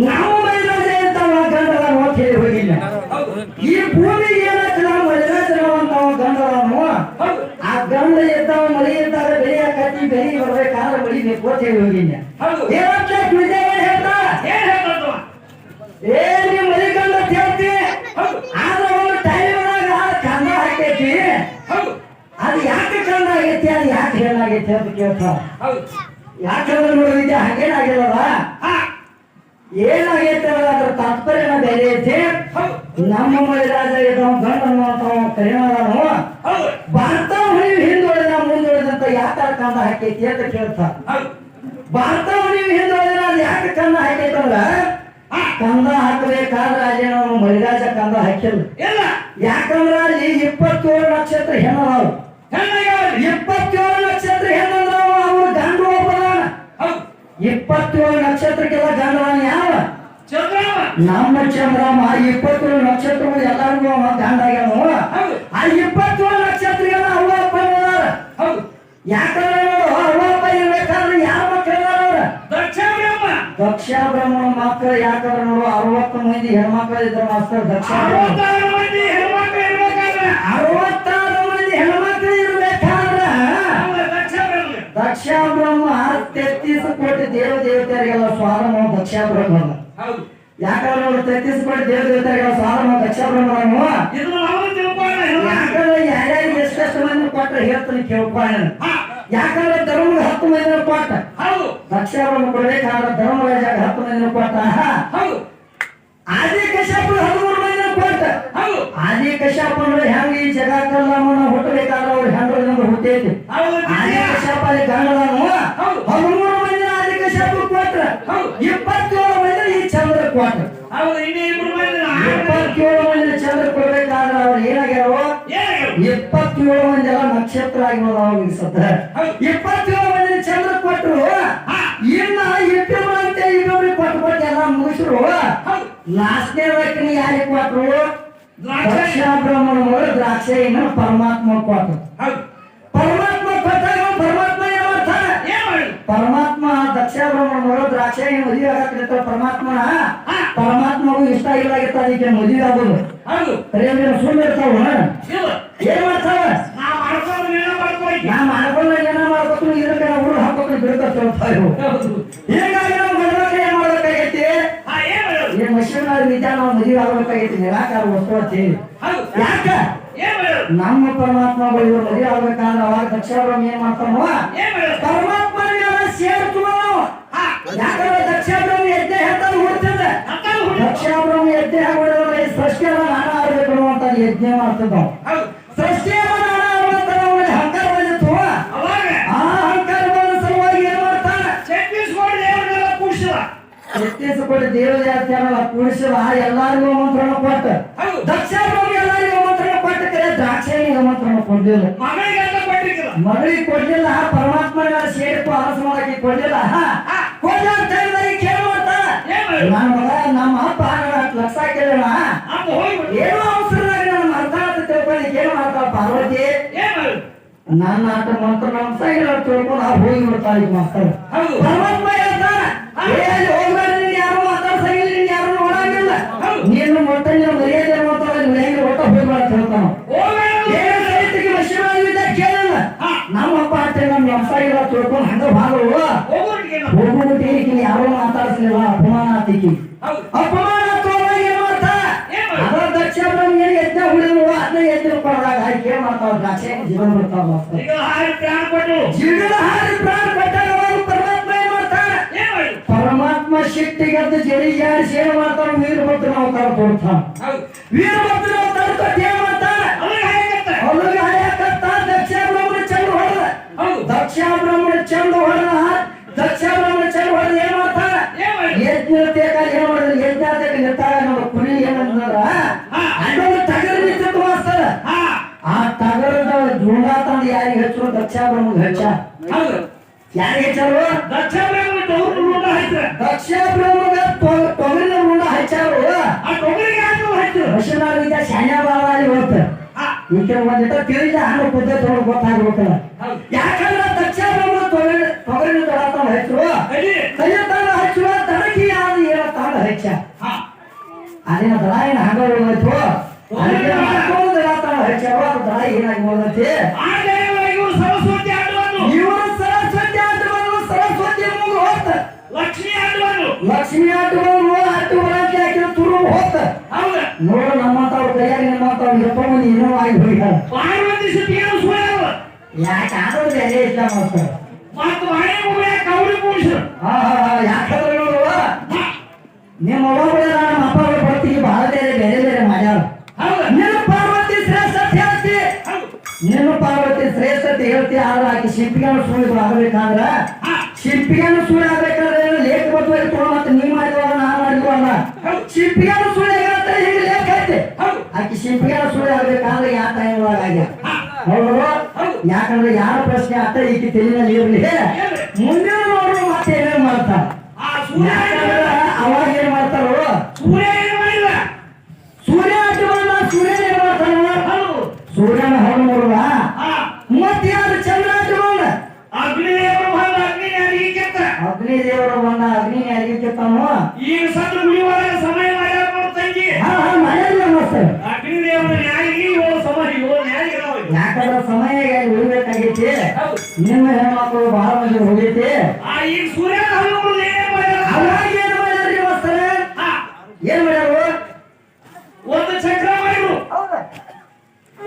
ನಾವು ಮೈಲಾದ್ರೆ ಅಂತ ಗಂಡದ ಹೇಳಿ ಹೋಗಿಲ್ಲ ಈ ಭೂಮಿಗೆ ಏನಕ್ಕೆ ನಾವು ಮೈಲಾದ್ರವಂತ ಗಂಡದವನು ಆ ಇದ್ದಾವ ಬೆಳಿ ಅಂತ ಹೇಳ್ತಾ ಏ ನೀವು ಮಳಿ ಗಂಡ ಅಂತ ಹೇಳ್ತಿ ಆದ್ರೆ ಒಂದು ಟೈಮ್ನಾಗ ಕಂದ ಹಾಕೈತಿ ಅದು ಯಾಕೆ ಕಂದ ಅದು ಯಾಕೆ ಹೇಳಾಗೈತಿ ಅಂತ ಕೇಳ್ತಾರ ಯಾಕಂದ್ರೆ ನೋಡಿದ್ದೆ ಹಾಗೇನಾಗಿಲ್ಲಲ್ಲ ಏನಾಗೈತೆ ಅದ್ರ ತಾತ್ಪರ್ಯನ ಬೇರೆ ಐತಿ? ನಮ್ಮ ಮೈರಾಜ ಇದ್ದವ ಗಂಡ ಅನ್ನುವಂಥವ ಕರಿಮದನು ಭಾರತ ನೀವು ಹಿಂದುಳಿದ ಮುಂದುಳಿದಂತ ಯಾತರ ಕಂದ ಹಾಕೈತಿ ಅಂತ ಕೇಳ್ತಾರ ಭಾರತ ನೀವು ಹಿಂದುಳಿದ ಅದು ಯಾಕೆ ಕಂದ ಹಾಕೈತಂದ್ರ ಕಂದ ಹಾಕಬೇಕಾದ್ರೆ ಅಲ್ಲಿ ನಾವು ಮೈರಾಜ ಕಂದ ಹಾಕಿಲ್ಲ. ಯಾಕಂದ್ರ ಅಲ್ಲಿ ಇಪ್ಪತ್ತೇಳು ನಕ್ಷತ್ರ ಹೆಣ್ಣದಾವು. ಇಪ್ಪತ್ತೇಳು ನಕ್ಷತ್ರಕ್ಕೆಲ್ಲ ಗಂಡವನ ಯಾವ? ನಮ್ಮ ಚಂದ್ರಮ್ಮ ಇಪ್ಪತ್ತೇಳು ನಕ್ಷತ್ರಗಳು ಎಲ್ಲರಿಗೂ ಅವ ಗಂಡ ಆಗ್ಯಾವ. ಆ ಇಪ್ಪತ್ತೇಳು ನಕ್ಷತ್ರಗೆಲ್ಲ ಅವ್ವ ಅಪ್ಪ ಇದಾರ ಯಾಕಂದ್ರೆ ಅವ್ವ ಅಪ್ಪ ಇರ್ಬೇಕಾದ್ರೆ ಯಾವ ಮಕ್ಕಳು ಇದಾರ ಅವ್ರ? ದಕ್ಷ ಬ್ರಹ್ಮಣ ಮಕ್ಕಳು ಯಾಕಂದ್ರೆ ನೋಡು ಅರವತ್ತು ಮಂದಿ ಹೆಣ್ಮಕ್ಳು ಇದ್ರ ಮಾಸ್ತರ್ ದಕ್ಷ ಬ್ರಹ್ಮ. ದಕ್ಷ ಬ್ರಹ್ಮ ತೆತ್ತೀಸ ಕೋಟಿ ದೇವ ದೇವತೆಯರಿಗೆಲ್ಲ ಸ್ವಾರಮ ದಕ್ಷ ಬ್ರಹ್ಮ ಯಾಕಂದ್ರೆ ಅವರು ತೆತ್ತೀಸ ಕೋಟಿ ದೇವ ದೇವತೆಯರಿಗೆಲ್ಲ ಸ್ವಾರಮ ದಕ್ಷ ಬ್ರಹ್ಮ ಯಾಕಂದ್ರೆ ಎಷ್ಟೆಷ್ಟು ಮಂದಿ ಕೊಟ್ರೆ ಹೇಳ್ತಾನೆ ಕೇಳ್ಕೊಳ್ಳ ಯಾಕಂದ್ರೆ ಧರ್ಮದ ಹತ್ತು ಮಂದಿನ ಕೊಟ್ಟ. ದಕ್ಷ ಬ್ರಹ್ಮ ಕೊಡ್ಬೇಕಾದ್ರೆ ಧರ್ಮರಾಜಾಗ ಹತ್ತು ಮಂದಿನ ಕೊಟ್ಟ. ಆದಿ ಕಶ್ಯಪ ಹದಿಮೂರು ಮಂದಿನ ಕೊಟ್ಟ. ಆದಿ ಕಶ್ಯಪ ಅಂದ್ರೆ ಹೆಂಗ ಈ ಜಗತ್ತಲ್ಲ ಹುಟ್ಟಬೇಕಾದ್ರೆ ಅವ್ರು ಹೆಂಗ ಹುಟ್ಟೈತಿ ಆದಿ ಕಶ್ಯಪ ಅಲ್ಲಿ ಗಂಡದನು ಹದಿಮೂರು ಮಂದಿನ ಆದಿ ಕಶ್ಯಪ ಕೊಟ್ರ ಇಪ್ಪತ್ತೇಳು ಮಂದಿ ಈ ಚಂದ್ರ ಕೊಟ್ರ ಇಪ್ಪತ್ತೇಳು ಮಂದಿ ಚಂದ್ರ ಕೊಡ್ಬೇಕಾದ್ರೆ ಅವ್ರು ಏನಾಗ್ಯಾರೋ ಇಪ್ಪತ್ತೇಳು ಮಂದಿ ಎಲ್ಲ ನಕ್ಷತ್ರ ಆಗಿರೋದು ಅವಾಗ ಸದ್ದ. ಇಪ್ಪತ್ತೇಳು ಮಂದಿ ಚಂದ್ರ ಕೊಟ್ಟರು ಇನ್ನ ಇಬ್ಬರು ಅಂತ ಇನ್ನೊಬ್ರಿಗೆ ಕೊಟ್ಟು ಕೊಟ್ಟು ಎಲ್ಲ ಮುಗಿಸ್ರು. ಲಾಸ್ಟ್ನೇ ವ್ಯಕ್ತಿನ ಯಾರಿಗೆ ಕೊಟ್ಟರು ದಕ್ಷ ಬ್ರಹ್ಮಣ ಮಗಳು ದ್ರಾಕ್ಷಿ ಇನ್ನು ಪರಮಾತ್ಮ ಕೊಟ್ಟರು ಪರಮಾತ್ಮ ಕೊಟ್ಟಾಗ ಪರಮಾತ್ಮ ಏನ್ ಮಾಡ್ತಾನೆ? ಪರಮಾತ್ಮ ದಕ್ಷ ಬ್ರಹ್ಮಣ ಮಗಳು ದ್ರಾಕ್ಷಿ ಮದುವೆ ಆಗಕ್ಕೆ ಪರಮಾತ್ಮನ ಪರಮಾತ್ಮಗೂ ಇಷ್ಟ ಇಲ್ಲ ಆಗಿತ್ತ ಅದಕ್ಕೆ ಮದುವೆ ಆಗೋದು ಕರೆಯಂದ್ರೆ ಸುಳ್ಳು ಇರ್ತಾವ ಏನ್ ಮಾಡ್ತಾವ ನಾ ಮಾಡ್ಕೊಂಡ ಏನ ಮಾಡ್ಬೇಕು ಇದಕ್ಕೆ ಹುಡುಗ ಹಾಕೋಕೆ ಬಿಡ್ತಾ ಹೀಗಾಗಿ ನಾವು ಗಂಡ್ಮಕ್ಳು ಏನ್ ಮಾಡ್ಬೇಕಾಗೈತಿ ಈ ಮಷೀನ್ ವಿದ್ಯಾ ನಾವು ಮದುವೆ ಆಗ್ಬೇಕಾಗೈತಿ ನಿರಾಕಾರ ವಸ್ತು ಅಂತ ಹೇಳಿ ಯಾಕ ನಮ್ಮ ಪರಮಾತ್ಮಗಳು ಇವ್ರು ಮದುವೆ ಆಗ್ಬೇಕಾದ್ರೆ ಅವಾಗ ದಕ್ಷಾಬ್ರಹ್ಮ ಏನ್ ಮಾಡ್ತಾನೋ ಪರಮಾತ್ಮನಿಗೆಲ್ಲ ಸೇರ್ತು ಯಾಕಂದ್ರೆ ದಕ್ಷಾಬ್ರಹ್ಮ ಯಜ್ಞ ಹೇಳ್ತಾರೆ ಹುಡ್ತದ ದಕ್ಷಾಬ್ರಹ್ಮ ಯಜ್ಞ ಮಾಡಿದ್ರೆ ಈ ಸೃಷ್ಟಿ ಎಲ್ಲ ನಾನ ಆಗ್ಬೇಕು ಅಂತ ಯಜ್ಞ ಮಾಡ್ತಿದ್ದ ಸೃಷ್ಟಿಯ ನಾನ ಬಂದಿತ್ತು. ಆ ಬಂದ ಸಲುವಾಗಿ ಏನ್ ಮಾಡ್ತಾನ ಕೂಡಿಸಿದ. ಎಲ್ಲಾರಿಗೂ ಮಂತ್ರಣ ಕೊಟ್ಟ. ದಕ್ಷ ಬ್ರಹ್ಮ ಎಲ್ಲರಿಗೂ ಮಂತ್ರಣ ಕೊಟ್ಟ ಕರೆ ದ್ರಾಕ್ಷಿಣಿಗೆ ಆಮಂತ್ರಣ ಕೊಡ್ಲಿಲ್ಲ. ಮಗಳಿಗೆ ಕೊಡ್ಲಿಲ್ಲ. ಪರಮಾತ್ಮನ ಸೇರಿತು ಅರಸ ಮಾಡಕ್ಕೆ ಕೊಡ್ಲಿಲ್ಲ. ಕೊಡ್ಲಿಲ್ಲ ನನ್ನ ಮಗ ನಮ್ಮ ಅಪ್ಪ ಹತ್ತು ಲಕ್ಷ ಕೇಳೋಣ ಏನೋ ಅವಸರದಾಗ ನನ್ನ ಮರ್ತಾನ ಅಂತ ತಿಳ್ಕೊಂಡು ಏನು ಮಾಡ್ತಾಳ ಪಾರ್ವತಿ ನನ್ನ ಆಟ ಮಂತ್ರ ನಮ್ಮ ಸೈಡ್ ತಿಳ್ಕೊಂಡು ಆ ಹೋಗಿ ಬಿಡ್ತಾಳೆ ಈಗ ಮಾಸ್ತರ್ ಪರಮಾತ್ಮ ಹೇಳ್ತಾನ ಏ ಅಲ್ಲಿ ಹೋಗ್ಬೇಡ ನೀನ್ ಯಾರು ಮಾತಾಡ್ಸಂಗಿಲ್ಲ ನೀನ್ ಯಾರು ನೋಡಂಗಿಲ್ಲ ನೀನು ಮೊಟ್ಟ ನೀನು ಮರ್ಯಾದೆ ಮಾತಾಡ ನೀನು ಹೆಂಗೆ ಒಟ್ಟ ಹೋಗ್ಬೇಡ ಅಂತ ಹೇಳ್ತಾನ ವ್ಯವಸಾಯ ತಿಳ್ಕೊಂಡು ಹಂಗ ಭಾಗ ಹೋಗ್ಬಿಟ್ಟು ಈಗಿನ ಯಾರು ಮಾತಾಡ್ಸಲಿಲ್ಲ ಅಪಮಾನ ಆತಿಕಿ ಅಪಮಾನ ಜೀವನ ಬರ್ತಾವ ಪರಮಾತ್ಮ ಶಕ್ತಿಗದ್ದು ಜಡಿ ಜಾಡಿಸಿ ಸೇವೆ ಮಾಡ್ತಾರ ವೀರಭದ್ರ ಅವತಾರ ಕೊಡ್ತಾನ ವೀರಭದ್ರ ಯಜ್ಞ ತೇಕಾಲ ಏನ್ ಮಾಡಿದ್ರು ತೇಕ ನಿಂತಾಗ ನಮ್ಮ ಕುರಿ ಏನಂದ್ರ ಮಾಸ್ತರ ಆ ತಗರದ ಜೂಂಡ ತಂದು ಯಾರಿಗೆ ಹಚ್ಚರು ದಕ್ಷ ಬ್ರಹ್ಮಗೆ ಹಚ್ಚ ಯಾರಿಗೆ ಹಚ್ಚಾರು? ದಕ್ಷ ಬ್ರಹ್ಮಗ ತೊಗರಿನ ರುಂಡ ಹಚ್ಚಾರು. ಮಷಿನಾರ್ ವಿದ್ಯಾ ಶಾನ್ಯ ಬಾಳಾಗಿ ಹೋಗ್ತ. ಈಕೆ ಒಂದಿಟ ತಿಳಿದ ಹಣ್ಣು ಪದ್ಧತಿ ಒಳಗೆ ಗೊತ್ತಾಗ್ಬೇಕಲ್ಲ ಯಾಕಂದ್ರೆ ದಕ್ಷ ಬ್ರಹ್ಮ ತೊಗರಿ ತೊಗರಿನ ಹಚ್ಚರು. ಕೈಯ ತಾನ ಅದೇನ ದಳ ಏನ್ ಹಂಗ ಹೋಗೈತು ಮತ್ತೊಂದು ದಳ ಏನಾಗಿ ಹೋಗೈತಿ. ಲಕ್ಷ್ಮಿ ಲಕ್ಷ್ಮಿ ಆಟ ಒಳಗೆ ಹಾಕಿದ ತುರು ಹೋತ ನೋಡು ನಮ್ಮಂತವ್ರ ಕೈಯಾಗ ನಿಮ್ಮಂತವ್ರು ಆಗಿ ಹೋಗ್ಯಾರ ಯಾಕೆ ಆಡೋದು ಬೇರೆ ಇಲ್ಲ ಮಾಡ್ತಾರೆ ಮತ್ತು ಯಾಕಂದ್ರೆ ನಿಮ್ಮ ಒಬ್ಬೊಬ್ಬರ ನಮ್ಮ ಅಪ್ಪ ಬರ್ತೀವಿ ಬಹಳ ಬೇರೆ ಬೇರೆ ಬೇರೆ ಮಾಡ್ಯಾರ ನಿನ್ನ ಪಾರ್ವತಿ ಶ್ರೇಷ್ಠತೆ ಹೇಳ್ತಿ. ನಿನ್ನ ಪಾರ್ವತಿ ಶ್ರೇಷ್ಠತೆ ಹೇಳ್ತಿ ಆದ್ರೆ ಆಕೆ ಶಿಲ್ಪಿಗಾನ ಸುಳ್ಳು ಆಗ್ಬೇಕಂದ್ರ ಶಿಲ್ಪಿಗಾನ ಸುಳ್ಳು ಆಗ್ಬೇಕಾದ್ರೆ ಲೇಖ ಬತ್ತು ಇರ್ತವ ಮತ್ತೆ ನೀ ಮಾಡಿದವಾಗ ನಾ ಮಾಡಿದ್ವಲ್ಲ ಶಿಲ್ಪಿಗಾನ ಸುಳ್ಳು ಹೇಳ್ತಾರೆ ಹಿಂಗೆ ಲೇಖ ಐತೆ ಆಕೆ ಶಿಲ್ಪಿಗಾನ ಸುಳ್ಳು ಆಗ್ಬೇಕಾದ್ರೆ ಯಾವ ಟೈಮ್ ಒಳಗೆ ಆಗ್ಯಾರ ಹೌದು. ಯಾಕಂದ್ರೆ ಯಾರ ಪ್ರಶ್ನೆ ಅತ್ತ ಈಕೆ ತಲೆಯಲ್ಲಿ ಇರಲಿ. ಮುಂದಿನ ನೋಡುವ ಮತ್ತೆ ಏನೇನು ಮಾಡ್ತಾರೆ ಅವಾಗ ಏನ್ ಮಾಡ್ತಾರೋ? ಸೂರ್ಯ ಏನ್ ಮಾಡಿಲ್ಲ ಸೂರ್ಯ ಅಡ್ಡವಲ್ಲ ಸೂರ್ಯ ಏನ್ ಮಾಡ್ತಾನ ಸೂರ್ಯನ ಹೊರ ನೋಡುವ? ಹಾ. ಮತ್ತೆ ಯಾರು ಚಂದ್ರ ಅಡ್ಡವಲ್ಲ ಅಗ್ನಿದೇವರು ಬಂದ ಅಗ್ನಿ ಯಾರಿಗೆ ಕೆತ್ತ. ಅಗ್ನಿ ದೇವರ ಬಂದ ಅಗ್ನಿ ಅರಿವಿಕೆತ್ತಾನು ಈಗ ಸತ್ತು ಉಳಿಯುವಾಗ ಸಮಯ ಮಾಡ್ಯಾರ ನೋಡ್ ತಂಗಿ. ಹಾ ಹಾ ಮನೆಯಲ್ಲ ಮಸ್ತ್ ಅಗ್ನಿದೇವರ ಏಳು ನ್ಯಾಯಿಗೆ ಯಾಕಂದ್ರೆ ಸಮಯ ಉಳಿಬೇಕಾಗೈತಿ? ನಿಮ್ಮ ಹೆಣ್ಮಕ್ಳು ಬಹಳ ಮಂದಿ ಹೋಗೈತಿ. ಆ ಈಗ ಸೂರ್ಯ ಹಲ್ಲುಗಳು ಏನೇನ್ ಮಾಡ್ಯಾರ ಅವಾಗ ಏನ್ ಮಾಡ್ಯಾರ್ರಿ ಮಸ್ತರ ಹಾ ಏನ್ ಮಾಡ್ಯಾರು ಒಂದು ಚಕ್ರ ಮಾಡಿರು ಹೌದಾ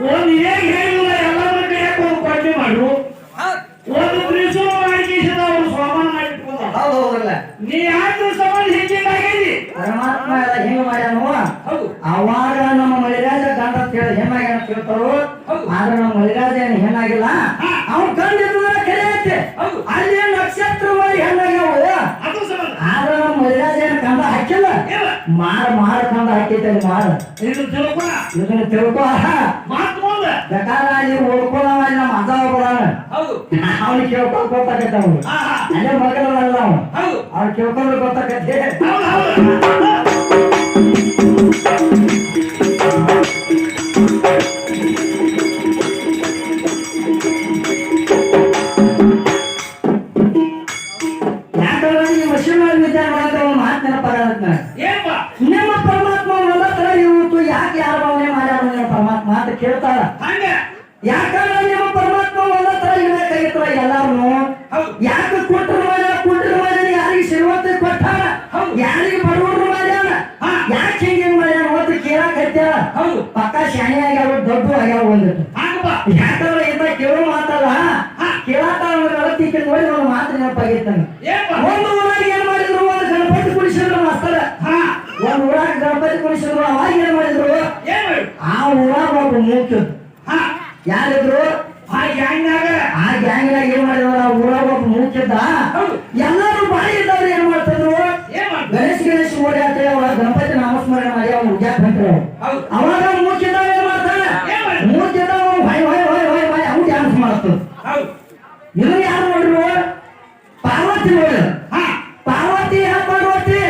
ಒಂದು ಹೇಗೆ ಹೇಳಿಲ್ಲ ಎಲ್ಲರ ಕೈಯಾಗ ಒಂದು ಪಟ್ಟಿ ಮಾಡ್ರು ಒಂದು ತ್ರಿಶೂಲ ಮಾಡಿ ಅವರು ಸ್ವಾಮಾನ ಮಾಡಿಟ್ಕೊಂಡ ಹೌದು ಹೌದಲ್ಲ ನೀ ಯಾಕೆ ಸಂಬಂಧ ಹೆಚ್ಚಿನಾಗೈತಿ ಪರಮಾತ್ಮ ಎಲ್ಲ ಹಿಂಗ ಮಾಡ್ಯಾನು ಅವಾಗ ನಮ್ಮ ಮಳಿರಾಜ ಗಂಡ ಅಂತ ಹೇಳಿ ಹೆಣ್ಣಾಗ್ಯಾನ ಅಂತ ಹೇಳ್ತಾರು. ಆದ್ರೆ ನಮ್ಮ ಮಳಿರಾಜ ಏನು ಹೆಣ್ಣಾಗಿಲ್ಲ. ಅವ್ನ ಗಂಡಿದ್ರೆ ಕರೆ ಐತೆ. ಅಲ್ಲಿ ನಕ್ಷತ್ರವಾಗಿ ಹೆಣ್ಣಾಗ್ಯಾವ? ಆದ್ರೆ ನಮ್ಮ ಮಳಿರಾಜ ಏನು ಕಂದ ಹಾಕಿಲ್ಲ? ಮಾರ ಮಾರ ಕಂದ ಹಾಕೈತೆ ಮಾರ. ಇದನ್ನ ತಿಳ್ಕೊ. ಇದನ್ನ ತಿಳ್ಕೊ. ಮಾತು ಮುಂದ ಬೇಕಾದ್ರೆ ಅಲ್ಲಿ ಓಡ್ಕೊಳ್ಳವ ನಮ್ಮ ಅಜ್ಜ ಹೌದು. ಅವ್ನಿಗೆ ಕೇಳ್ಕೊಂಡು ಗೊತ್ತಾಗತ್ತೆ ಅವನು. ಅಲ್ಲೇ ಮಗನಲ್ಲ ಅವನು. ಅವ್ರು ಅವ್ನು ಕೇಳ್ಕೊಂಡ್ರೆ ಗೊತ್ತಾಗತ್ತೆ. ಒಂದಿಟ್ಟು ಹಂಗಪ್ಪ ಯಾಕಂದ್ರೆ ಇಂತ ಕೇಳೋ ಮಾತಲ್ಲ? ಕೇಳಾಕ ಅಳತಿ ನೋಡಿ ಒಂದು ಮಾತು ನೆನಪಾಗಿತ್ತಾನೆ ಒಂದು ಊರಾಗ ಏನ್ ಮಾಡಿದ್ರು? ಒಂದು ಗಣಪತಿ ಕುಡಿಸಿದ್ರು ಮಾಸ್ತರ. ಹಾ. ಒಂದ್ ಊರಾಗ ಗಣಪತಿ ಕುಡಿಸಿದ್ರು ಅವಾಗ ಏನ್ ಮಾಡಿದ್ರು? ಆ ಊರಾಗ ಒಬ್ಬ ಮೂಕ ಯಾರಿದ್ರು ಆ ಗ್ಯಾಂಗ್ನಾಗ ಆ ಗ್ಯಾಂಗ್ನಾಗ ಏನ್ ಮಾಡಿದ್ರು ಆ ಊರಾಗ ಒಬ್ಬ ಮೂಕಿದ್ದ ಹೌದು ಎಲ್ಲರೂ ಬಾಯಿ ಇದ್ದವ್ರು ಏನ್ ಮಾಡ್ತಿದ್ರು ಏನ್ ಮಾಡಿ ಗಣೇಶ್ ಗಣೇಶ್ ಓಡಿ ಅಂತ ಅವಾಗ ಗಣಪತಿ ನಾಮಸ್ಮರಣೆ ಮಾಡಿ ಅವ್ನು ಉದ್ಯಾಕ್ ಬಂದ್ರು ಹೌದು ಅವಾಗ ಮೂಕಿದ್ದ ಏನ್ ಮಾಡ್ತಾನೆ ಏನ್ ಮಾಡಿ ಮೂಕಿದ್ದ ಹೊಯ್ ಹೊಯ್ ಹೊಯ್ ಹೊಯ್ ಹೊಯ್ ಅವ್ನು ಡ್ಯಾನ್ಸ್ ಮಾಡ್ತದ ಹೌದು ಇದು ಯಾರು ನೋಡ್ರು ಪಾರ್ವತಿ ಪಾರ್ವತಿ ಯಾವ ಪಾರ್ವತಿ?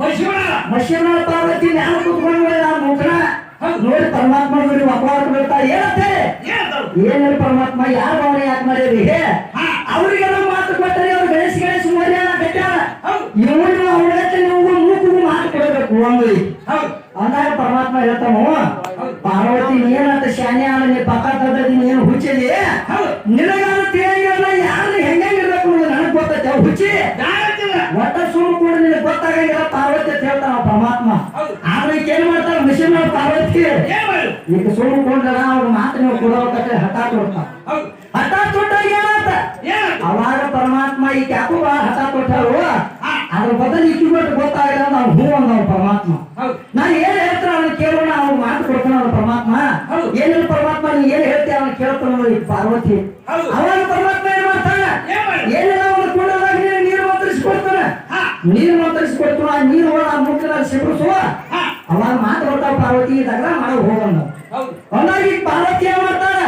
ಮೈಸೂರ. ಮಶೀನ ಪಾರ್ವತಿ ನ್ಯಾಯ ಕುತ್ಕೊಂಡು ನೋಡಿ ನಾವು ಮುಖನ ನೋಡಿ ಪರಮಾತ್ಮ ನೋಡಿ ಅಪವಾದ ಬೀಳ್ತಾ ಏನಂತೆ? ಏನಿಲ್ಲ ಪರಮಾತ್ಮ ಯಾರ ಭಾವನೆ ಯಾಕೆ ಮಾಡಿರಿ ಹಾ ಅವ್ರಿಗೆಲ್ಲ ಮಾತು ಕೊಟ್ಟರೆ ಅವ್ರು ಗಣೇಶ ಗಣೇಶ ಮರ್ಯಾದ ಇವ್ರು ಅವ್ರಿಗೆ ನೀವು ಮೂಕು ಮಾತು ಕೊಡಬೇಕು ಒಂದು ಅಂದಾಗ ಪರಮಾತ್ಮ ಹೇಳ್ತಾನು ಮಾಡಿ ಈಗ ಸುಳ್ಳು ಕೊಂಡ್ರ ಅವ್ರ ಮಾತು ನೀವು ಕೊಡಬೇಕಂತ ಹಠ ಕೊಡ್ತಾರ ಹೌದು. ಹಠ ತೊಟ್ಟಾಗ ಏನಾತ? ಅವಾಗ ಪರಮಾತ್ಮ ಈಗ ಯಾಕೋ ಹಠ ಕೊಟ್ಟಾರು ಅದ್ರ ಬದಲು ಇಕ್ಕಿ ಬಿಟ್ಟು ಗೊತ್ತಾಗಿಲ್ಲ ನಾವು ಹೂ ಅಂದವ ಪರಮಾತ್ಮ. ನಾನು ಏನ್ ಹೇಳ್ತಾರ ಅವ್ನು ಕೇಳೋಣ ಅವ್ನು ಮಾತು ಕೊಡ್ತಾನ ಅವ್ನ ಪರಮಾತ್ಮ. ಏನಿಲ್ಲ ಪರಮಾತ್ಮ ನೀ ಏನ್ ಹೇಳ್ತೀಯ ಅವ್ನ ಕೇಳ್ತಾನ ಈ ಪಾರ್ವತಿ. ಅವಾಗ ಪರಮಾತ್ಮ ಏನ್ ಮಾಡ್ತಾನ? ಏನ್ ಮಾಡಿ ಏನಿಲ್ಲ ಅವ್ನು ಕುಂಡದಾಗ ನೀರು ಮಂತ್ರಿಸ್ಕೊಡ್ತಾನ. ಹಾ. ನೀರು ಮಂತ್ರಿಸ್ಕೊಡ್ತಾನ ನೀರು ಸಿಬಿಡಿಸುವ ಹಾ ಅವಾಗ ಮಾತು ಬರ್ತಾವ ಪಾರ್ವತಿ ಇದ್ದಾಗ ನಾವು ಹೋಗೋಣ ಒಂದಾಗಿ ಪಾರ್ವತಿ ಏನ್ ಮಾಡ್ತಾರ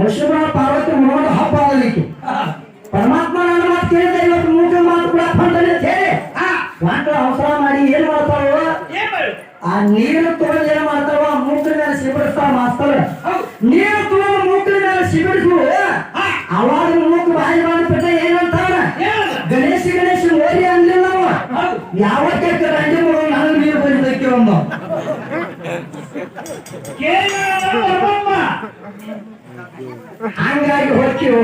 ಮಾಡಿ ಪಾರ್ವತಿ ಮುನ್ನೋದು ಹಬ್ಬ ಆಗಲಿಕ್ಕೆ. ಪರಮಾತ್ಮ ನನ್ನ ಮಾತು ಕೇಳಿದ ಇವತ್ತು ಮೂಕ ಮಾತು ಕೂಡ ಅಂತ ಹೇಳಿ. ಹಾ. ವಾಂಟ ಅವಸರ ಮಾಡಿ ಏನ್ ಮಾಡ್ತಾರೋ ಆ ನೀರು ತಗೊಂಡು ಏನ್ ಮಾಡ್ತಾರೋ ಆ ಮೂಕಿನ ಮೇಲೆ ಸಿಬಿಡಿಸ್ತಾವ ಮಾಸ್ತರ್. ನೀರು ತಗೊಂಡು ಮೂಕಿನ ಮೇಲೆ ಸಿಬಿಡಿಸು ಅವಾಗ ಮೂಕು ಬಾಯಿ ಮಾಡಿಬಿಟ್ಟ ಏನಂತಾರ ಏನಂತ ಗಣೇಶ ಗಣೇಶ ಓರಿ ಅನ್ಲಿಲ್ಲ ನಾವು ಯಾವತ್ತೇ ರಂಡಿ ಮಗಳು ನನಗೆ ನೀರು ಬಂದಿದ್ದಕ್ಕೆ ಒಂದು ಕೇಳಿದ ಧರ್ಮಮ್ಮ ಹಂಗಾಗಿ ಹೋಗ್ತೀವಿ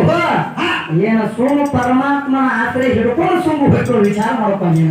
ಏನ ಸುಮ್ಮ ಪರಮಾತ್ಮನ ಆಶ್ರಯ ಹಿಡ್ಕೊಂಡು ಸುಮ್ಮ ಹೋಗ್ತೀವಿ ವಿಚಾರ ಮಾಡ್ಕೊಂಡು